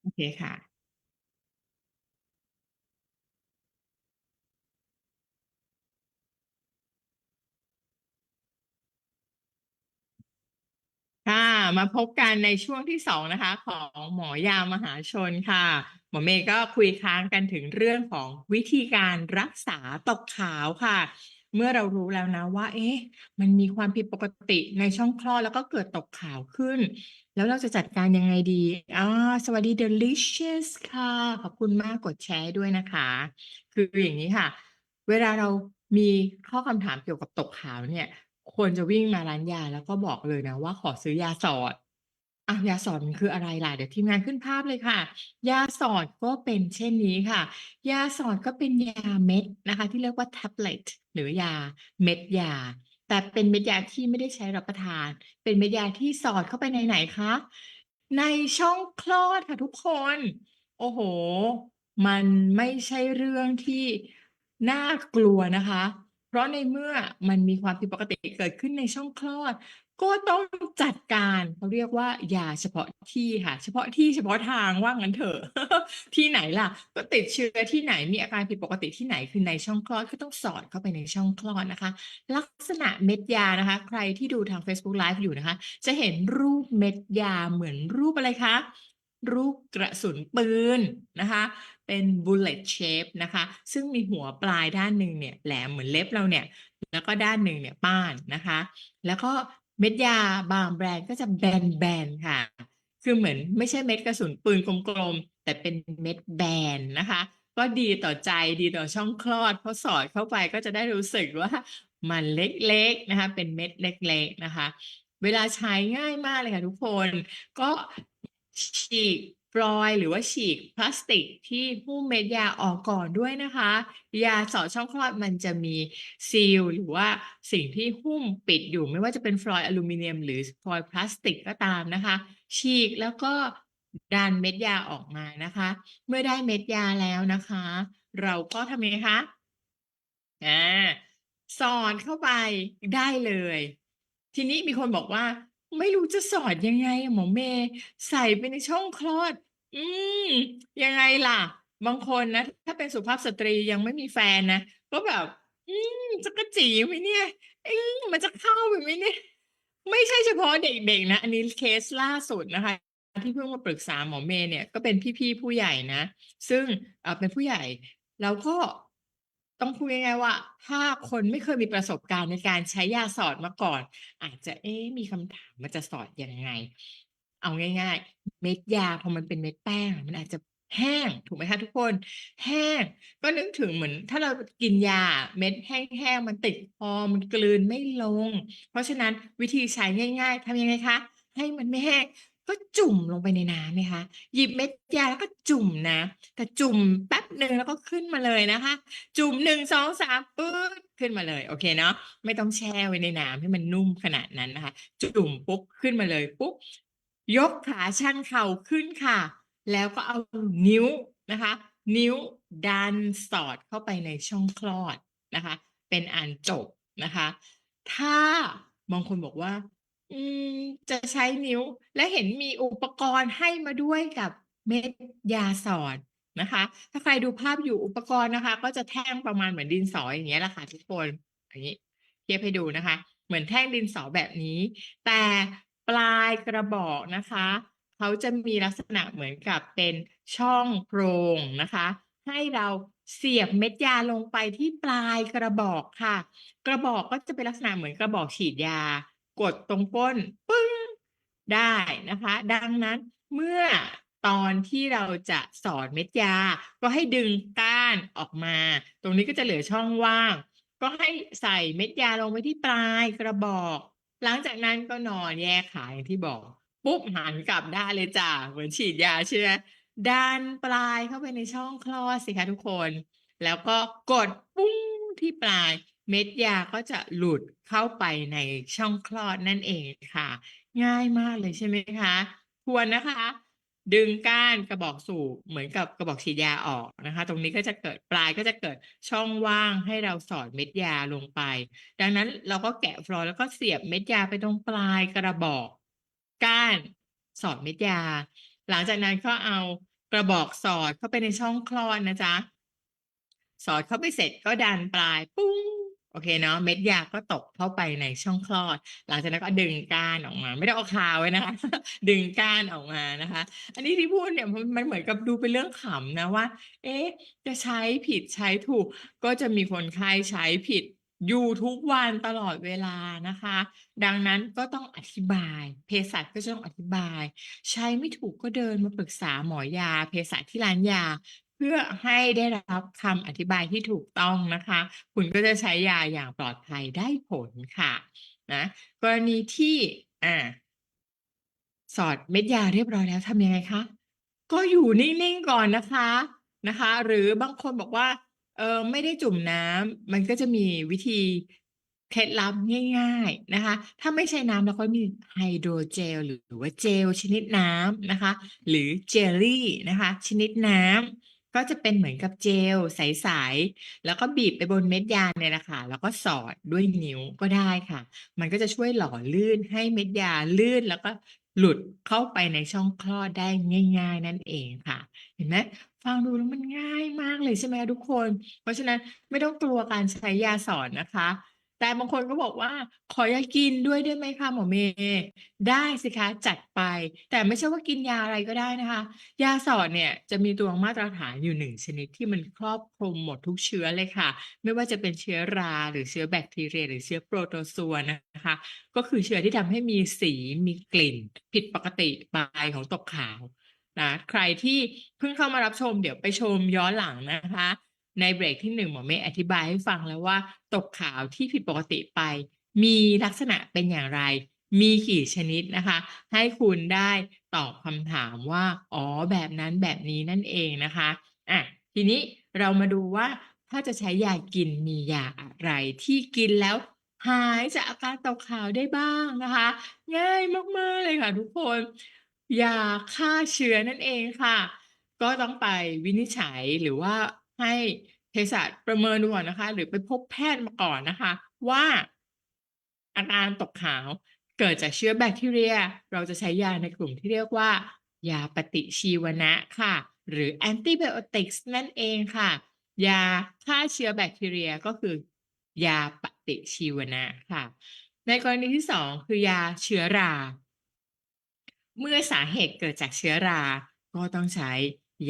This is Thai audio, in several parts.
โอเคค่ะ ค่ะ มาพบกันในช่วงที่สองนะคะ ของหมอยามหาชนค่ะ หมอเมย์ก็คุยค้างกันถึงเรื่องของวิธีการรักษาตกขาวค่ะ เมื่อเรารู้แล้วนะว่า เอ๊ะ มันมีความผิดปกติในช่องคลอดแล้วก็เกิดตกขาวขึ้น แล้วเราจะจัดการยังไงดีอ่าสวัสดี delicious ค่ะ ขอบคุณมากกดแชร์ด้วยนะคะ คืออย่างนี้ค่ะ เวลาเรามีข้อคำถามเกี่ยวกับตกขาวเนี่ย ควรจะวิ่งมาร้านยาแล้วก็บอกเลยนะว่าขอซื้อยาสอด อะยาสอดมันคืออะไรล่ะ เดี๋ยวทีมงานขึ้นภาพเลยค่ะ ยาสอดก็เป็นเช่นนี้ค่ะ ยาสอดก็เป็นยาเม็ดนะคะ ที่เรียกว่าแท็บเล็ตหรือยาเม็ดยา แต่เป็นเม็ดยาที่ไม่ได้ใช้รับประทาน เป็นเม็ดยาที่สอดเข้าไปในไหนคะ ในช่องคลอดค่ะทุกคน โอ้โห มันไม่ใช่เรื่องที่น่ากลัวนะคะ เพราะในเมื่อมันมีความผิดปกติเกิดขึ้นในช่องคลอด ก็ต้องจัดการเขาเรียกว่ายาเฉพาะที่ค่ะ เฉพาะที่เฉพาะทางว่างั้นเถอะ ที่ไหนล่ะ ก็ติดเชื้อที่ไหนมีอาการผิดปกติที่ไหนคือในช่องคลอดก็ต้องสอดเข้าไปในช่องคลอดนะคะ ลักษณะเม็ดยานะคะ ใครที่ดูทาง Facebook Live อยู่นะคะ จะเห็นรูปเม็ดยาเหมือนรูปอะไรคะ รูปกระสุนปืนนะคะ เป็น bullet shape นะคะ ซึ่งมีหัวปลายด้านหนึ่งเนี่ยแหลมเหมือนเล็บเราเนี่ย แล้วก็ด้านหนึ่งเนี่ยป้านนะคะ แล้วก็เม็ดยาบางแบรนด์ก็จะแบนๆค่ะ คือเหมือนไม่ใช่เม็ดกระสุนปืนกลมๆ แต่เป็นเม็ดแบนนะคะ ก็ดีต่อใจดีต่อช่องคลอดเพราะสอดเข้าไปก็จะได้รู้สึกว่ามันเล็กๆนะคะ เป็นเม็ดเล็ก ๆนะคะ เวลาใช้ง่ายมากเลยค่ะทุกคน ก็ ฉีกฟลอยหรือว่าฉีกพลาสติกที่หุ้มเม็ดยาออกก่อนด้วยนะคะ ยาสอดช่องคลอดมันจะมีซีลหรือว่าสิ่งที่หุ้มปิดอยู่ ไม่ว่าจะเป็นฟลอยอลูมิเนียม หรือฟลอยพลาสติกก็ตามนะคะ ฉีกแล้วก็ดันเม็ดยาออกมานะคะ เมื่อได้เม็ดยาแล้วนะคะ เราก็ทำยังไงคะอ่าสอดเข้าไปได้เลย ทีนี้มีคนบอกว่า ไม่รู้จะสอดยังไงอะหมอเมย์ใส่ไปในช่องคลอด อืม ยังไงล่ะ บางคนนะ ถ้าเป็นสุภาพสตรียังไม่มีแฟนนะ ก็แบบ อืมจะกระจีไหมเนี่ยอืมมันจะเข้าไปไหมเนี่ย ไม่ใช่เฉพาะเด็กๆนะ อันนี้เคสล่าสุดนะคะ ที่เพิ่งมาปรึกษาหมอเมย์เนี่ยก็เป็นพี่ๆผู้ใหญ่นะ ซึ่งเอ่อเป็นผู้ใหญ่ แล้วก็ ต้องพูดง่ายๆว่า ถ้าคนไม่เคยมีประสบการณ์ในการใช้ยาสอดมาก่อน อาจจะเอ๊ะมีคำถามมันจะสอดยังไง เอาง่าย ๆ เม็ดยาพอมันเป็นเม็ดแป้ง มันอาจจะแห้งถูกไหมคะทุกคน แห้ง ก็นึกถึงเหมือน ถ้าเรากินยาเม็ดแห้งๆมันติดคอมันกลืนไม่ลง เพราะฉะนั้นวิธีใช้ง่าย ๆทำยังไงคะให้มันไม่แห้ง ก็จุ่มลงไปในน้ำไหมคะ หยิบเม็ดยาแล้วก็จุ่มน้ำแต่จุ่มแป๊บหนึ่งแล้วก็ขึ้นมาเลยนะคะ จุ่มหนึ่งสองสามปื๊ดขึ้นมาเลย โอเคเนาะไม่ต้องแช่ไว้ในน้ำให้มันนุ่มขนาดนั้นนะคะ จุ่มปุ๊บขึ้นมาเลยปุ๊บยกขาชันเข่าขึ้นค่ะ แล้วก็เอานิ้วนะคะ นิ้วดันสอดเข้าไปในช่องคลอดนะคะ เป็นอันจบนะคะ ถ้าบางคนบอกว่า อืม จะใช้นิ้ว และเห็นมีอุปกรณ์ให้มาด้วยกับเม็ดยาสอดนะคะ ถ้าใครดูภาพอยู่อุปกรณ์นะคะ ก็จะแท่งประมาณเหมือนดินสออย่างเงี้ยแหละค่ะทุกคนอย่างนี้เทียบให้ดูนะคะ เหมือนแท่งดินสอแบบนี้ แต่ปลายกระบอกนะคะ เขาจะมีลักษณะเหมือนกับเป็นช่องโพรงนะคะ ให้เราเสียบเม็ดยาลงไปที่ปลายกระบอกค่ะ กระบอกก็จะเป็นลักษณะเหมือนกระบอกฉีดยา กดตรงก้นปึ้งได้นะคะ ดังนั้นเมื่อตอนที่เราจะสอดเม็ดยา ก็ให้ดึงก้านออกมา ตรงนี้ก็จะเหลือช่องว่าง ก็ให้ใส่เม็ดยาลงไปที่ปลายกระบอก หลังจากนั้นก็นอนแยกขาอย่างที่บอก ปุ๊บหันกลับได้เลยจ้ะเหมือนฉีดยาใช่ไหมดันปลายเข้าไปในช่องคลอดสิคะทุกคน แล้วก็กดปุ้งที่ปลาย เม็ดยาก็จะหลุดเข้าไปในช่องคลอดนั่นเองค่ะ ง่ายมากเลยใช่ไหมคะทวนนะคะ ดึงก้านกระบอกสูบเหมือนกับกระบอกฉีดยาออกนะคะ ตรงนี้ก็จะเกิดปลายก็จะเกิดช่องว่างให้เราสอดเม็ดยาลงไป ดังนั้นเราก็แกะฟลอยล์แล้วก็เสียบเม็ดยาไปตรงปลายกระบอก ก้านสอดเม็ดยา หลังจากนั้นก็เอากระบอกสอดเข้าไปในช่องคลอดนะจ๊ะสอดเข้าไปเสร็จก็ดันปลายปุ้ง โอเคเนาะเม็ดยาก็ตกเข้าไปในช่องคลอด หลังจากนั้นก็ดึงก้านออกมา ไม่ได้เอาคาไว้นะคะ ดึงก้านออกมานะคะ อันนี้ที่พูดเนี่ยมันเหมือนกับดูเป็นเรื่องขำนะว่า เอ๊ะ จะใช้ผิดใช้ถูก ก็จะมีคนไข้ใช้ผิดอยู่ทุกวันตลอดเวลานะคะ ดังนั้นก็ต้องอธิบายเภสัชก็จะต้องอธิบาย ใช้ไม่ถูกก็เดินมาปรึกษาหมอยาเภสัชที่ร้านยา พื่อให้ได้รับคำอธิบายที่ถูกต้องนะคะ คุณก็จะใช้ยาอย่างปลอดภัยได้ผลค่ะนะกรณีที่อ่าสอดเม็ดยาเรียบร้อยแล้วทำยังไงคะก็อยู่นิ่งๆก่อนนะคะนะคะ หรือบางคนบอกว่าเออไม่ได้จุ่มน้ำมันก็จะมีวิธีเคล็ดลับง่าย ๆนะคะ ถ้าไม่ใช่น้ำเราก็มีไฮโดรเจลหรือว่าเจลชนิดน้ำนะคะ หรือเจลลี่นะคะ ชนิดน้ำ ก็จะเป็นเหมือนกับเจลใส ๆ แล้วก็บีบไปบนเม็ดยาเนี่ยนะคะแล้วก็สอดด้วยนิ้วก็ได้ค่ะ มันก็จะช่วยหล่อลื่นให้เม็ดยาลื่นแล้วก็หลุดเข้าไปในช่องคลอดได้ง่าย ๆ นั่นเองค่ะ เห็นไหมฟังดูแล้วมันง่ายมากเลยใช่ไหมคะทุกคน เพราะฉะนั้นไม่ต้องกลัวการใช้ยาสอดนะคะ แต่บางคนก็บอกว่าขอยากินด้วยได้ไหมคะหมอเมย์ได้สิคะจัดไป แต่ไม่ใช่ว่ากินยาอะไรก็ได้นะคะ ยาสอดเนี่ยจะมีตัวมาตรฐานอยู่หนึ่งชนิดที่มันครอบคลุมหมดทุกเชื้อเลยค่ะ ไม่ว่าจะเป็นเชื้อราหรือเชื้อแบคทีเรีย หรือเชื้อโปรโตซัวนะคะ ก็คือเชื้อที่ทำให้มีสีมีกลิ่น ผิดปกติไปของตกขาวนะใครที่เพิ่งเข้ามารับชมเดี๋ยวไปชมย้อนหลังนะคะ ในเบรกที่หนึ่งหมอเมย์อธิบายให้ฟังแล้วว่า ตกขาวที่ผิดปกติไป มีลักษณะเป็นอย่างไร มีกี่ชนิดนะคะ ให้คุณได้ตอบคำถามว่า อ๋อแบบนั้นแบบนี้นั่นเองนะคะอะทีนี้เรามาดูว่าถ้าจะใช้ยากินมียาอะไรที่กินแล้วหายจากอาการตกขาวได้บ้างนะคะ ง่ายมาก ๆ เลยค่ะทุกคนยาฆ่าเชื้อนั่นเองค่ะ ก็ต้องไปวินิจฉัยหรือว่า ให้เภสัชประเมินดูก่อนนะคะ หรือไปพบแพทย์มาก่อนนะคะ ว่าอาการตกขาวเกิดจากเชื้อแบคทีเรีย เราจะใช้ยาในกลุ่มที่เรียกว่า ยาปฏิชีวนะค่ะ หรือแอนติไบโอติกส์นั่นเองค่ะ ยาฆ่าเชื้อแบคทีเรียก็คือยาปฏิชีวนะค่ะ ในกรณีที่สองคือยาเชื้อรา เมื่อสาเหตุเกิดจากเชื้อรา ก็ต้องใช้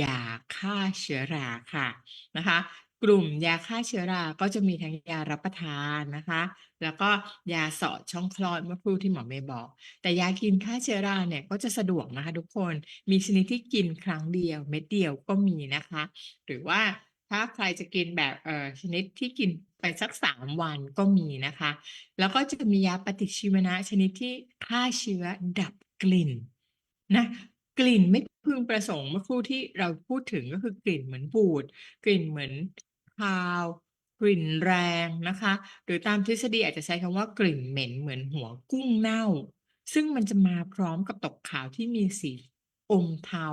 ยาฆ่าเชื้อราค่ะนะคะ กลุ่มยาฆ่าเชื้อราก็จะมีทั้งยารับประทานนะคะ แล้วก็ยาสอดช่องคลอดเมื่อครู่ที่หมอเมย์บอก แต่ยากินฆ่าเชื้อราเนี่ยก็จะสะดวกนะคะทุกคนมีชนิดที่กินครั้งเดียวเม็ดเดียวก็มีนะคะ หรือว่าถ้าใครจะกินแบบเออชนิดที่กินไปสักสามวันก็มีนะคะ แล้วก็จะมียาปฏิชีวนะชนิดที่ฆ่าเชื้อดับกลิ่นนะ กลิ่นไม่พึงประสงค์เมื่อครู่ที่เราพูดถึงก็คือกลิ่นเหมือนบูด กลิ่นเหมือนคาว กลิ่นแรงนะคะ หรือตามทฤษฎีอาจจะใช้คำว่ากลิ่นเหม็นเหมือนหัวกุ้งเน่า ซึ่งมันจะมาพร้อมกับตกขาวที่มีสีอมเทา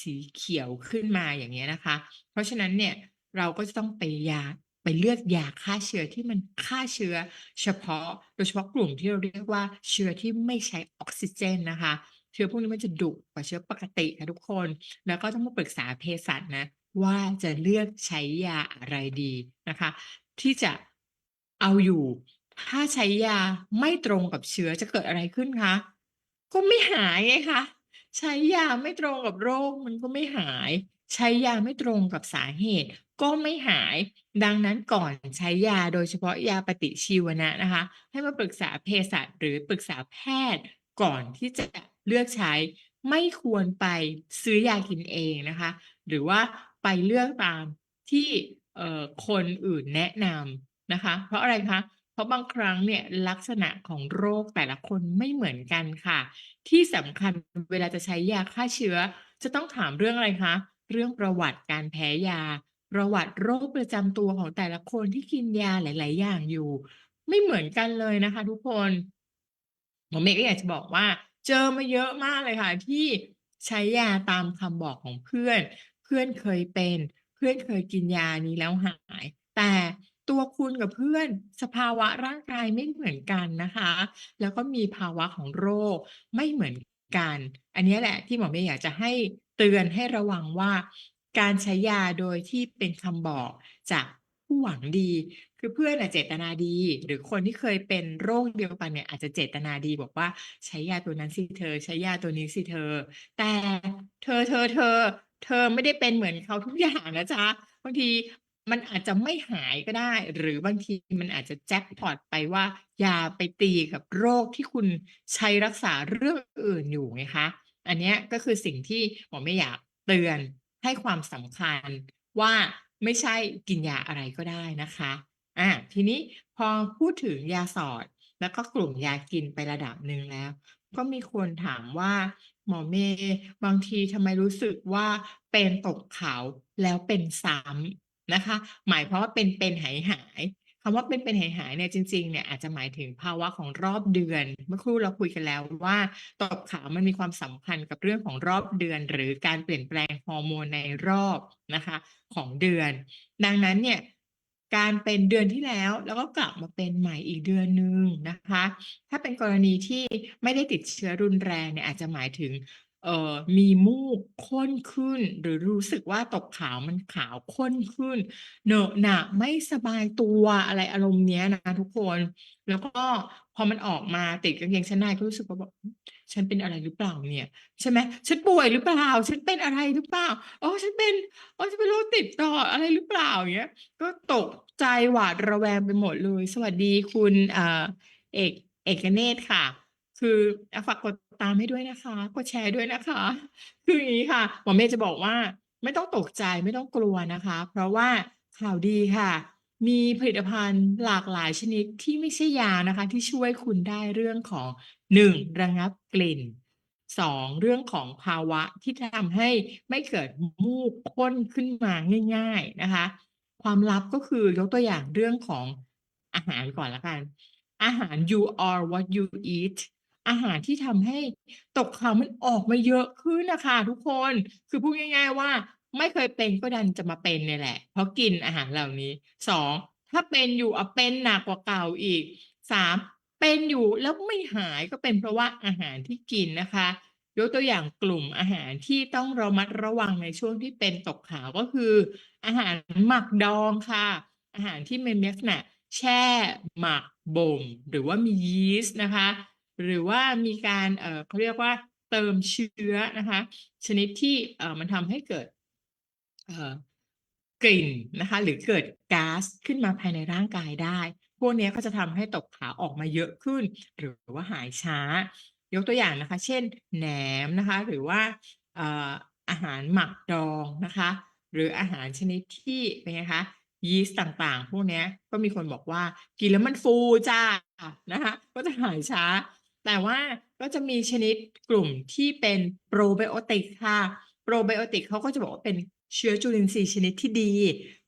สีเขียวขึ้นมาอย่างเงี้ยนะคะ เพราะฉะนั้นเนี่ยเราก็จะต้องไปยาไปเลือกยาฆ่าเชื้อที่มันฆ่าเชื้อ เฉพาะโดยเฉพาะกลุ่มที่เราเรียกว่าเชื้อที่ไม่ใช้ออกซิเจนนะคะเชื้อพวกนี้มันจะดุกว่าเชื้อปกติค่ะทุกคน แล้วก็ต้องมาปรึกษาเภสัชนะ ว่าจะเลือกใช้ยาอะไรดีนะคะ ที่จะเอาอยู่ ถ้าใช้ยาไม่ตรงกับเชื้อจะเกิดอะไรขึ้นคะก็ไม่หายไงคะใช้ยาไม่ตรงกับโรคมันก็ไม่หาย ใช้ยาไม่ตรงกับสาเหตุ ก็ไม่หาย ดังนั้นก่อนใช้ยาโดยเฉพาะยาปฏิชีวนะนะคะ ให้มาปรึกษาเภสัชหรือปรึกษาแพทย์ก่อนที่จะ เลือกใช้ไม่ควรไปซื้อยากินเองนะคะ หรือว่าไปเลือกตามที่คนอื่นแนะนำนะคะ เพราะอะไรคะเพราะบางครั้งเนี่ยลักษณะของโรคแต่ละคนไม่เหมือนกันค่ะ ที่สำคัญเวลาจะใช้ยาฆ่าเชื้อ จะต้องถามเรื่องอะไรคะ เรื่องประวัติการแพ้ยา ประวัติโรคประจำตัวของแต่ละคนที่กินยาหลาย ๆ อย่างอยู่ ไม่เหมือนกันเลยนะคะ ทุกคนหมอเมย์ก็อยากจะบอกว่า เจอมาเยอะมากเลยค่ะ ที่ใช้ยาตามคำบอกของเพื่อน เพื่อนเคยเป็น เพื่อนเคยกินยานี้แล้วหาย แต่ตัวคุณกับเพื่อนสภาวะร่างกายไม่เหมือนกันนะคะ แล้วก็มีภาวะของโรคไม่เหมือนกัน อันนี้แหละที่หมอเมย์อยากจะให้เตือนให้ระวังว่า การใช้ยาโดยที่เป็นคำบอกจากผู้หวังดี คือเพื่อนอะเจตนาดี หรือคนที่เคยเป็นโรคเดียวกันเนี่ยอาจจะเจตนาดีบอกว่าใช้ยาตัวนั้นสิเธอ ใช้ยาตัวนี้สิเธอ แต่เธอเธอเธอ เธอไม่ได้เป็นเหมือนเขาทุกอย่างนะจ๊ะบางทีมันอาจจะไม่หายก็ได้ หรือบางทีมันอาจจะแจ็คพอตไปว่ายาไปตีกับโรคที่คุณใช้รักษาเรื่องอื่นอยู่ไงคะ อันนี้ก็คือสิ่งที่หมอไม่อยากเตือนให้ความสำคัญว่าไม่ใช่กินยาอะไรก็ได้นะคะ อะทีนี้พอพูดถึงยาสอด แล้วก็กลุ่มยากินไประดับหนึ่งแล้ว ก็มีคนถามว่า หมอเมย์บางทีทำไมรู้สึกว่าเป็นตกเขาแล้วเป็นซ้ำนะคะ หมายความว่าเป็นเป็นหายหายคำว่าเป็นเป็นหายหายเนี่ยจริงๆเนี่ยอาจจะหมายถึงภาวะของรอบเดือน เมื่อครู่เราคุยกันแล้วว่าตกขาวมันมีความสัมพันธ์กับเรื่องของรอบเดือน หรือการเปลี่ยนแปลงฮอร์โมนในรอบนะคะ ของเดือน ดังนั้นเนี่ย การเป็นเดือนที่แล้ว แล้วก็กลับมาเป็นใหม่อีกเดือนหนึ่งนะคะ ถ้าเป็นกรณีที่ไม่ได้ติดเชื้อรุนแรงเนี่ยอาจจะหมายถึงเอ่อมีมูกข้นขึ้น หรือรู้สึกว่าตกขาวมันขาวข้นขึ้น เหนอะหนะไม่สบายตัวอะไรอารมณ์เนี้ยนะทุกคน แล้วก็ พอมันออกมาติดกางเกงชั้นในก็รู้สึกว่าแบบฉันเป็นอะไรหรือเปล่าเนี่ย ใช่ไหมฉันป่วยหรือเปล่า ฉันเป็นอะไรหรือเปล่าอ๋อฉันเป็นอ๋อฉันเป็นโรคติดต่ออะไรหรือเปล่าอย่างเงี้ย ก็ตกใจหวาดระแวงไปหมดเลย สวัสดีคุณเอ่อเอกเอกเนตรค่ะ คือฝากกดตามให้ด้วยนะคะ กดแชร์ด้วยนะคะ คืออย่างนี้ค่ะหมอเมย์จะบอกว่าไม่ต้องตกใจไม่ต้องกลัวนะคะ เพราะว่าข่าวดีค่ะ มีผลิตภัณฑ์หลากหลายชนิดที่ไม่ใช่ยานะคะ ที่ช่วยคุณได้เรื่องของหนึ่งระงับกลิ่นสองเรื่องของภาวะที่ทำให้ไม่เกิดมูกข้นขึ้นมาง่าย ๆนะคะ ความลับก็คือยกตัวอย่างเรื่องของอาหารก่อนละกัน อาหาร you are what you eat อาหารที่ทำให้ตกขาวมันออกมาเยอะขึ้นนะคะทุกคน คือพูดง่าย ๆว่า ไม่เคยเป็นก็ดันจะมาเป็นเนี่ยแหละ เพราะกินอาหารเหล่านี้สองถ้าเป็นอยู่เอาเป็นหนักกว่าเก่าอีกสามเป็นอยู่แล้วไม่หายก็เป็นเพราะว่าอาหารที่กินนะคะยกตัวอย่างกลุ่มอาหารที่ต้องระมัดระวังในช่วงที่เป็นตกขาวก็คือ อาหารหมักดองค่ะ อาหารที่มีลักษณะแช่หมักบ่มหรือว่ามียีสต์นะคะ หรือว่ามีการเออเขาเรียกว่าเติมเชื้อนะคะ ชนิดที่เออมันทำให้เกิด กลิ่นนะคะ หรือเกิดก๊าซขึ้นมาภายในร่างกายได้ พวกนี้ก็จะทำให้ตกขาวออกมาเยอะขึ้น หรือว่าหายช้า ยกตัวอย่างนะคะ เช่นแหนมนะคะ หรือว่าอาหารหมักดองนะคะ หรืออาหารชนิดที่เป็นไงคะยีสต์ต่างๆ พวกนี้ก็มีคนบอกว่า กินแล้วมันฟูจ้านะคะก็จะหายช้า แต่ว่าก็จะมีชนิดกลุ่มที่เป็นโปรไบโอติกค่ะ โปรไบโอติกเขาก็จะบอกว่าเป็น เชื้อจุลินทรีย์ชนิดที่ดี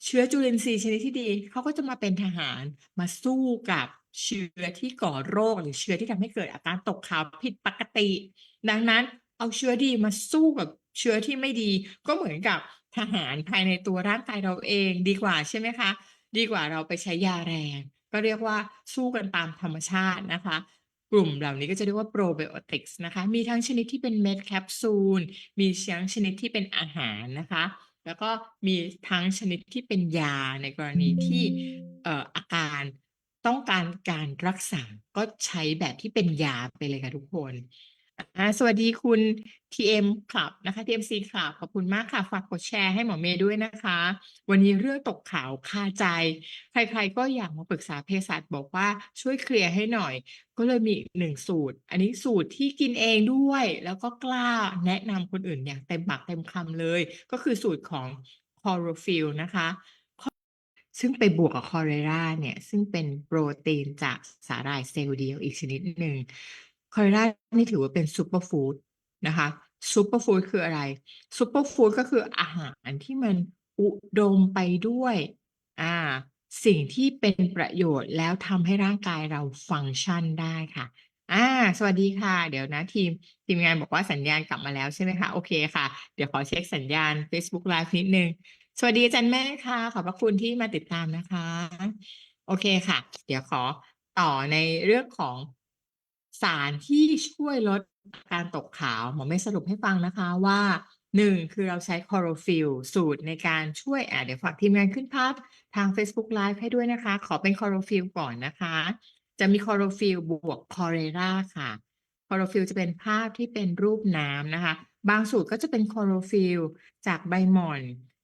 เชื้อจุลินทรีย์ชนิดที่ดีเขาก็จะมาเป็นทหารมาสู้กับเชื้อที่ก่อโรคหรือเชื้อที่ทำให้เกิดอาการตกขาวผิดปกติ ดังนั้นเอาเชื้อดีมาสู้กับเชื้อที่ไม่ดี ก็เหมือนกับทหารภายในตัวร่างกายเราเองดีกว่าใช่ไหมคะ ดีกว่าเราไปใช้ยาแรง ก็เรียกว่าสู้กันตามธรรมชาตินะคะกลุ่มเหล่านี้ก็จะเรียกว่าโปรไบโอติกส์นะคะ มีทั้งชนิดที่เป็นเม็ดแคปซูล มีทั้งชนิดที่เป็นอาหารนะคะ แล้วก็มีทั้งชนิดที่เป็นยาในกรณีที่เอ่ออาการต้องการการรักษาก็ใช้แบบที่เป็นยาไปเลยค่ะทุกคน อ่าสวัสดีคุณ TM ครับนะคะ TMC ครับขอบคุณมากค่ะ ฝากกดแชร์ให้หมอเมย์ด้วยนะคะ วันนี้เรื่องตกขาวคาใจ ใครๆก็อยากมาปรึกษาเภสัชบอกว่าช่วยเคลียร์ให้หน่อย ก็เลยมีอีกหนึ่งสูตร อันนี้สูตรที่กินเองด้วย แล้วก็กล้าแนะนำคนอื่นอย่างเต็มปากเต็มคำเลย ก็คือสูตรของ c h l o r o p h y l l นะคะ ซึ่งไปบวกกับคอเรราเนี่ย ซึ่งเป็นโปรตีนจากสาหร่ายเซลล์เดียวอีกชนิดหนึ่ง คอรรานี่ถือว่าเป็นซูเปอร์ฟู้ดนะคะซูเปอร์ฟู้ดคืออะไรซูเปอร์ฟู้ดก็คืออาหารที่มันอุดมไปด้วยอ่าสิ่งที่เป็นประโยชน์แล้วทำให้ร่างกายเราฟังก์ชันได้ค่ะอ่าสวัสดีค่ะ เดี๋ยวนะทีมทีมงานบอกว่าสัญญาณกลับมาแล้วใช่ไหมคะ โอเคค่ะ เดี๋ยวขอเช็คสัญญาณ Facebook Live นิดนึง สวัสดีอาจารย์แม่ค่ะ ขอบพระคุณที่มาติดตามนะคะ โอเคค่ะ เดี๋ยวขอต่อในเรื่องของ สารที่ช่วยลดการตกขาว หมอไม่สรุปให้ฟังนะคะว่าหนึ่งคือเราใช้คอโรฟิลสูตรในการช่วยอะเดี๋ยวฝากทีมงานขึ้นภาพทาง Facebook Live ให้ด้วยนะคะ ขอเป็นคอโรฟิลก่อนนะคะ จะมีคอโรฟิลบวกคอเรราค่ะคอโรฟิลจะเป็นภาพที่เป็นรูปน้ำนะคะ บางสูตรก็จะเป็นคอโรฟิลจากใบหม่อน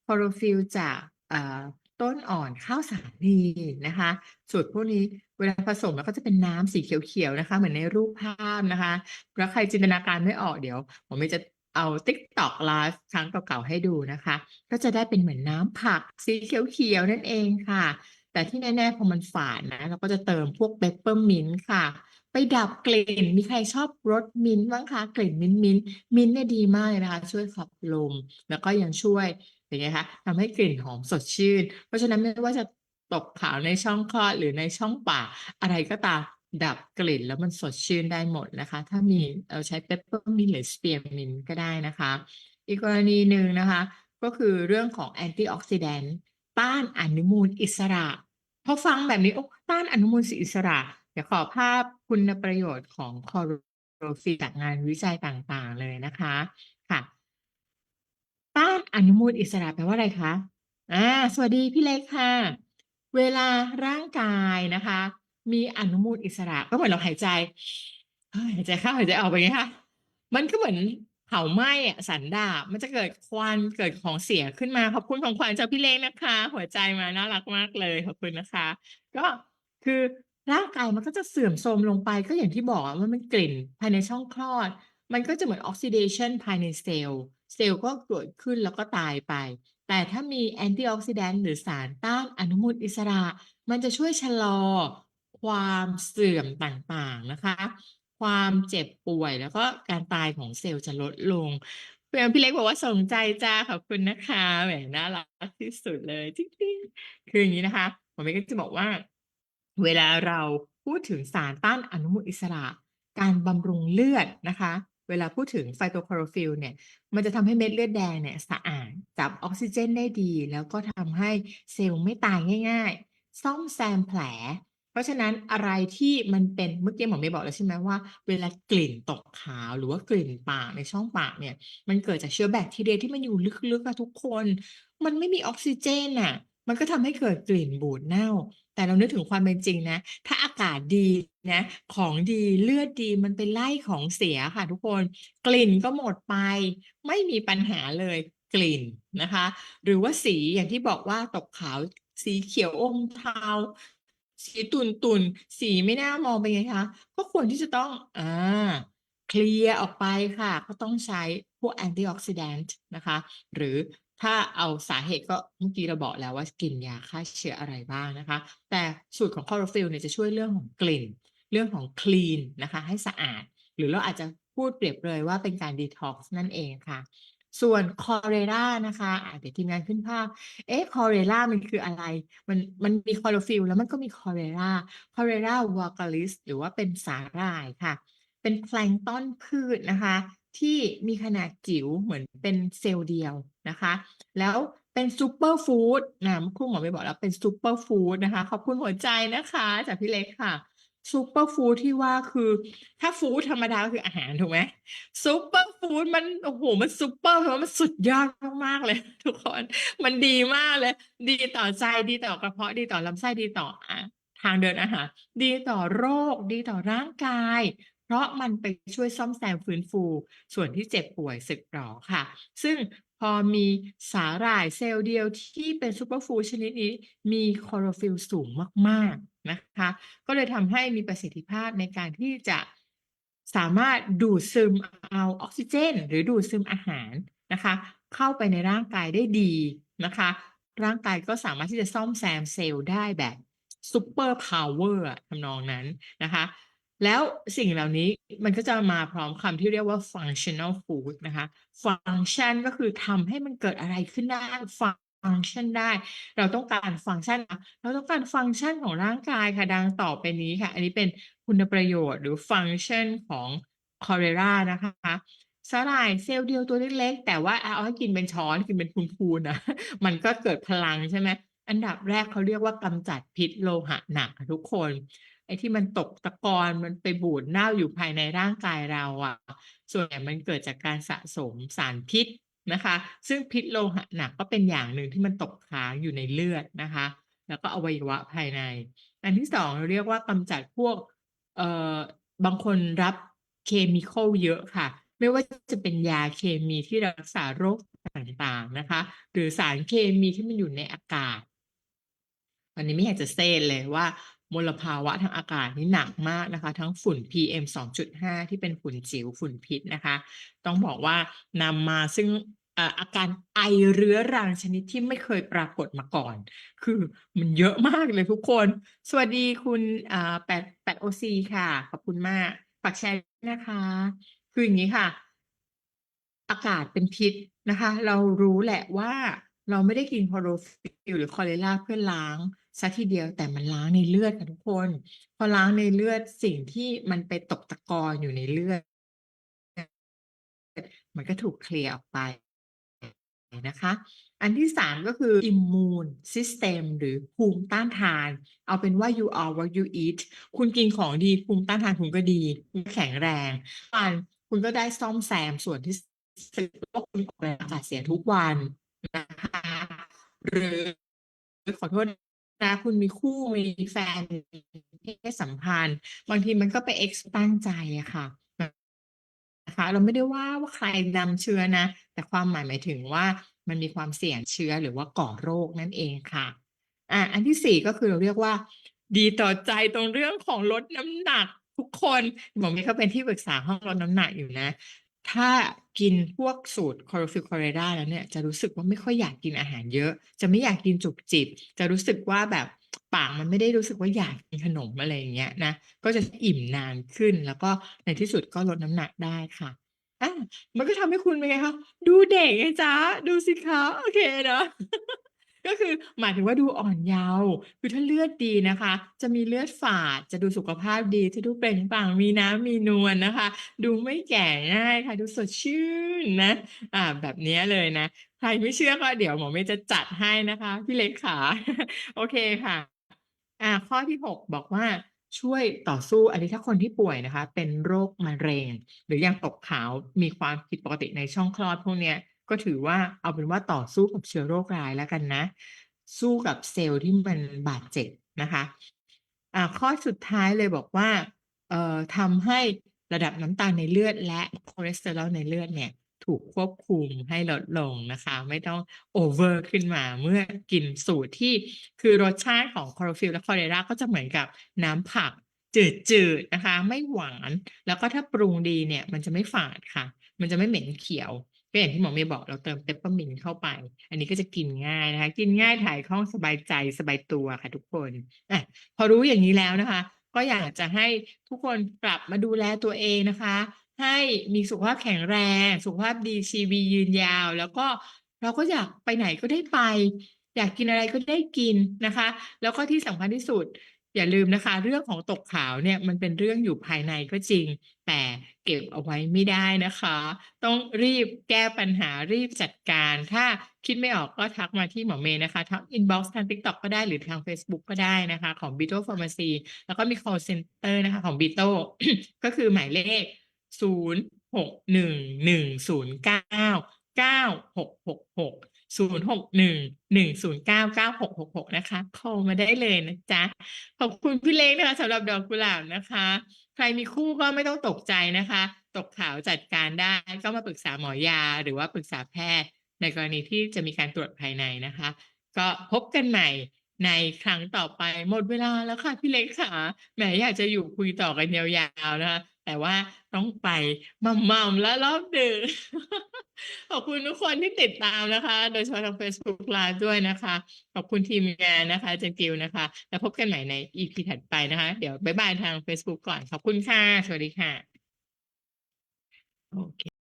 คอโรฟิลจากเอ่อ ต้นอ่อนข้าวสาลีนะคะสูตรพวกนี้เวลาผสมแล้วก็จะเป็นน้ำสีเขียวๆนะคะ เหมือนในรูปภาพนะคะแล้วใครจินตนาการไม่ออกเดี๋ยวผมจะเอา TikTok Live ครั้งเก่าๆให้ดูนะคะ ก็จะได้เป็นเหมือนน้ำผักสีเขียวๆนั่นเองค่ะ แต่ที่แน่ๆพอมันฝาดนะ เราก็จะเติมพวกเปปเปอร์มินต์ค่ะ ไปดับกลิ่นมีใครชอบรสมิ้นท์บ้างคะกลิ่นมิ้นท์มิ้นท์มิ้นท์เนี่ยดีมากเลยนะคะ ช่วยขับลม แล้วก็ยังช่วย อย่างไงคะทำให้กลิ่นหอมสดชื่น เพราะฉะนั้นไม่ว่าจะตกขาวในช่องคลอดหรือในช่องปากอะไรก็ตามดับกลิ่นแล้วมันสดชื่นได้หมดนะคะ ถ้ามีเราใช้เปปเปอร์มินหรือสเปียร์มินก็ได้นะคะ อีกกรณีหนึ่งนะคะ ก็คือเรื่องของแอนตี้ออกซิแดนต์ต้านอนุมูลอิสระพอฟังแบบนี้โอ้ต้านอนุมูลอิสระ เดี๋ยวขอภาพคุณประโยชน์ของคอโรฟิจากงานวิจัยต่างๆเลยนะคะ อนุมูลอิสระแปลว่าอะไรคะอ่าสวัสดีพี่เล็กค่ะ เวลาร่างกายนะคะ มีอนุมูลอิสระก็เหมือนเราหายใจหายใจเข้าหายใจออกไปไงคะมันก็เหมือนเผาไหม้อะสันดาบมันจะเกิดควันเกิดของเสียขึ้นมาขอบคุณของขวัญจากพี่เล็กนะคะ หัวใจมาน่ารักมากเลยขอบคุณนะคะ ก็คือร่างกายมันก็จะเสื่อมโทรมลงไปก็อย่างที่บอกว่ามันกลิ่นภายในช่องคลอด มันก็จะเหมือนออกซิเดชันภายในเซลล์ เซลล์ก็เกิดขึ้นแล้วก็ตายไป แต่ถ้ามีแอนตี้ออกซิแดนต์หรือสารต้านอนุมูลอิสระ มันจะช่วยชะลอความเสื่อมต่างๆนะคะ ความเจ็บป่วยแล้วก็การตายของเซลล์จะลดลงเพื่อนพี่เล็กบอกว่าสนใจจ้าขอบคุณนะคะแหมน่ารักที่สุดเลยจริงๆคืออย่างนี้นะคะผมก็จะบอกว่า เวลาเราพูดถึงสารต้านอนุมูลอิสระ การบำรุงเลือดนะคะ เวลาพูดถึงไฟโตคลอโรฟิลเนี่ย มันจะทำให้เม็ดเลือดแดงเนี่ยสะอาด จับออกซิเจนได้ดี แล้วก็ทำให้เซลล์ไม่ตายง่ายๆ ซ่อมแซมแผล เพราะฉะนั้นอะไรที่มันเป็นเมื่อกี้หมอไม่บอกแล้วใช่ไหมว่า เวลากลิ่นตกขาวหรือว่ากลิ่นปากในช่องปากเนี่ย มันเกิดจากเชื้อแบคทีเรียที่มันอยู่ลึกๆอะทุกคน มันไม่มีออกซิเจนน่ะ มันก็ทำให้เกิดกลิ่นบูดเน่า แต่เรานึกถึงความเป็นจริงนะ ถ้าอากาศดีนะ ของดีเลือดดีมันไปไล่ของเสียค่ะทุกคน กลิ่นก็หมดไป ไม่มีปัญหาเลยกลิ่นนะคะ หรือว่าสีอย่างที่บอกว่าตกขาวสีเขียวอมเทาสีตุนตุนสีไม่น่ามองเป็นไงคะ ก็ควรที่จะต้องอ่าเคลียร์ออกไปค่ะ ก็ต้องใช้พวกแอนตี้ออกซิแดนต์นะคะ หรือ ถ้าเอาสาเหตุก็เมื่อกี้เราบอกแล้วว่ากินยาฆ่าเชื้ออะไรบ้างนะคะ แต่สูตรของคลอโรฟิลเนี่ยจะช่วยเรื่องของกลิ่น เรื่องของคลีนนะคะ ให้สะอาด หรือเราอาจจะพูดเปรียบเลยว่าเป็นการดีท็อกซ์นั่นเองค่ะ ส่วนคอเรรานะคะอะเดี๋ยวทีมงานขึ้นภาพ เอ๊ะคอเรรามันคืออะไร มันมันมีคลอโรฟิลแล้วมันก็มีคอเรราคอเรราวากาลิสหรือว่าเป็นสาหร่ายค่ะ เป็นแพลงต้นพืชนะคะ ที่มีขนาดจิ๋วเหมือนเป็นเซลล์เดียวนะคะ แล้วเป็นซูเปอร์ฟู้ดนะเมื่อครู่หมอไปบอกแล้วเป็นซูเปอร์ฟู้ดนะคะ ขอบคุณหัวใจนะคะจากพี่เล็กค่ะซูเปอร์ฟู้ดที่ว่าคือถ้าฟู้ดธรรมดาก็คืออาหารถูกไหมซูเปอร์ฟู้ดมันโอ้โหมันซูเปอร์เพราะมันสุดยอดมากๆเลย ทุกคนมันดีมากเลย ดีต่อใจดีต่อกระเพาะดีต่อลำไส้ดีต่อทางเดินอาหาร ดีต่อโรค ดีต่อร่างกาย เพราะมันไปช่วยซ่อมแซมฟื้นฟู ส่วนที่เจ็บป่วยสึกหรอค่ะ ซึ่งพอมีสาหร่ายเซลล์เดียวที่เป็นซูเปอร์ฟูชนิดนี้ มีคลอโรฟิลสูงมาก ๆ นะคะ ก็เลยทำให้มีประสิทธิภาพในการที่จะสามารถดูดซึมเอาออกซิเจน หรือดูดซึมอาหารนะคะ เข้าไปในร่างกายได้ดีนะคะ ร่างกายก็สามารถที่จะซ่อมแซมเซลล์ได้แบบซูเปอร์พาวเวอร์ทำนองนั้นนะคะ แล้วสิ่งเหล่านี้มันก็จะมาพร้อมคำที่เรียกว่า functional food นะคะ function ก็คือทำให้มันเกิดอะไรขึ้นได้ function ได้ เราต้องการฟังก์ชันเราต้องการฟังก์ชันของร่างกายค่ะ ดังต่อไปนี้ค่ะ อันนี้เป็นคุณประโยชน์หรือฟังก์ชันของคอเรรานะคะสาหร่ายเซลล์เดียวตัวเล็กๆ แต่ว่าเอาให้กินเป็นช้อนกินเป็นพูนๆนะมันก็เกิดพลังใช่ไหม อันดับแรกเขาเรียกว่ากำจัดพิษโลหะหนักทุกคนไอ้ที่มันตกตะกอนมันไปบูดเน่าอยู่ภายในร่างกายเราอะ ส่วนใหญ่มันเกิดจากการสะสมสารพิษนะคะ ซึ่งพิษโลหะหนักก็เป็นอย่างหนึ่งที่มันตกค้างอยู่ในเลือดนะคะ แล้วก็อวัยวะภายใน อันที่สองเราเรียกว่ากำจัดพวกเอ่อบางคนรับเคมีคอลเยอะค่ะ ไม่ว่าจะเป็นยาเคมีที่รักษาโรคต่างๆนะคะ หรือสารเคมีที่มันอยู่ในอากาศ อันนี้ไม่อยากจะเซนเลยว่ามลภาวะทางอากาศนี่หนักมากนะคะ ทั้งฝุ่น PM 2.5 ที่เป็นฝุ่นจิ๋วฝุ่นพิษนะคะ ต้องบอกว่านำมาซึ่งอาการไอเรื้อรังชนิดที่ไม่เคยปรากฏมาก่อน คือมันเยอะมากเลยทุกคน สวัสดีคุณแปดแปดโอซีค่ะ ขอบคุณมากฝากแชร์นะคะ คืออย่างนี้ค่ะ อากาศเป็นพิษนะคะ เรารู้แหละว่า เราไม่ได้กินคลอโรฟิลหรือคลอเรลาเพื่อล้างซะทีเดียวแต่มันล้างในเลือดค่ะทุกคน พอล้างในเลือดสิ่งที่มันไปตกตะกอนอยู่ในเลือด มันก็ถูกเคลียร์ออกไปนะคะ อันที่สามก็คือ immune system หรือภูมิต้านทาน เอาเป็นว่า you are what you eat คุณกินของดีภูมิต้านทานคุณก็ดีแข็งแรงวันคุณก็ได้ซ่อมแซมส่วนที่ว่าคุณออกแรงอากาศเสียทุกวัน นะคะหรือขอโทษนะคุณมีคู่มีแฟนมีเพศสัมพันธ์ บางทีมันก็ไปเอ็กซ์ตั้งใจอะค่ะนะคะ เราไม่ได้ว่าว่าใครนำเชื้อนะ แต่ความหมายหมายถึงว่ามันมีความเสี่ยงเชื้อหรือว่าก่อโรคนั่นเองค่ะอะอันที่สี่ก็คือเราเรียกว่า ดีต่อใจตรงเรื่องของลดน้ำหนักทุกคนหมอมีเขาเป็นที่ปรึกษาห้องลดน้ำหนักอยู่นะ ถ้ากินพวกสูตรคลอโรฟิลคลอเรดาแล้วเนี่ยจะรู้สึกว่าไม่ค่อยอยากกินอาหารเยอะ จะไม่อยากกินจุกจิบ จะรู้สึกว่าแบบปากมันไม่ได้รู้สึกว่าอยากกินขนมอะไรอย่างเงี้ยนะ ก็จะอิ่มนานขึ้นแล้วก็ในที่สุดก็ลดน้ำหนักได้ค่ะอะมันก็ทำให้คุณเป็นไงคะ ดูเด็กไงจ๊ะ ดูสิคะ โอเคเนาะ ก็คือหมายถึงว่าดูอ่อนเยาว์คือถ้าเลือดดีนะคะ จะมีเลือดฝาด จะดูสุขภาพดีจะดูเปล่งปลั่งมีน้ำมีนวลนะคะ ดูไม่แก่ง่ายค่ะ ดูสดชื่นนะอ่าแบบนี้เลยนะ ใครไม่เชื่อก็เดี๋ยวหมอเมย์จะจัดให้นะคะ พี่เล็กขาโอเคค่ะอ่าข้อที่หกบอกว่าช่วยต่อสู้อันนี้ถ้าคนที่ป่วยนะคะ เป็นโรคมะเร็ง หรือยังตกขาวมีความผิดปกติในช่องคลอดพวกเนี้ย ก็ถือว่าเอาเป็นว่าต่อสู้กับเชื้อโรคร้ายแล้วกันนะ สู้กับเซลล์ที่มันบาดเจ็บนะคะอ่าข้อสุดท้ายเลยบอกว่าเอ่อทำให้ระดับน้ำตาลในเลือด และคอเลสเตอรอลในเลือดเนี่ย ถูกควบคุมให้ลดลงนะคะ ไม่ต้องโอเวอร์ขึ้นมาเมื่อกินสูตรที่คือรสชาติของคลอโรฟิลและคอเรราก็จะเหมือนกับน้ำผักจืดๆนะคะ ไม่หวาน แล้วก็ถ้าปรุงดีเนี่ย มันจะไม่ฝาดค่ะ มันจะไม่เหม็นเขียว ก็อย่างที่หมอเมย์บอกเราเติมเปปเปอร์มินเข้าไป อันนี้ก็จะกินง่ายนะคะ กินง่ายถ่ายคล่องสบายใจสบายตัวค่ะทุกคนอะพอรู้อย่างนี้แล้วนะคะ ก็อยากจะให้ทุกคนกลับมาดูแลตัวเองนะคะ ให้มีสุขภาพแข็งแรง สุขภาพดีชีวียืนยาว แล้วก็เราก็อยากไปไหนก็ได้ไป อยากกินอะไรก็ได้กินนะคะ แล้วก็ที่สำคัญที่สุดอย่าลืมนะคะ เรื่องของตกขาวเนี่ยมันเป็นเรื่องอยู่ภายในก็จริง แต่ เก็บเอาไว้ไม่ได้นะคะ ต้องรีบแก้ปัญหารีบจัดการ ถ้าคิดไม่ออกก็ทักมาที่หมอเมย์นะคะทั้ง inbox ทาง TikTok ก็ได้หรือทาง Facebook ก็ได้นะคะ ของ b i t o Pharmacy แล้วก็มี call center นะคะของ b i t o ก็คือหมายเลขศูนย์หกหนึ่งหนึ่ งศูนย์เก้าเก้าหกหนึ่งหนึ่งศูนย์เก้าเก้าหกหกหกนะคะโทรมาได้เลยนะจ๊ะ ขอบคุณพี่เล็กนะคะสำหรับดอกกุหลาบนะคะ ใครมีคู่ก็ไม่ต้องตกใจนะคะ ตกขาวจัดการได้ก็มาปรึกษาหมอยาหรือว่าปรึกษาแพทย์ ในกรณีที่จะมีการตรวจภายในนะคะ ก็พบกันใหม่ในครั้งต่อไปหมดเวลาแล้วค่ะพี่เล็กค่ะแหมอยากจะอยู่คุยต่อกันยาวๆนะคะ แต่ว่าต้องไปมัมๆและรอบดึก ขอบคุณทุกคนที่ติดตามนะคะ โดยเฉพาะทาง Facebook Live ด้วยนะคะ ขอบคุณทีมงานนะคะเจนกิวนะคะ แล้วพบกันใหม่ใน EP ถัดไปนะคะ เดี๋ยวบ๊ายบายทาง Facebook ก่อน ขอบคุณค่ะ สวัสดีค่ะ โอเค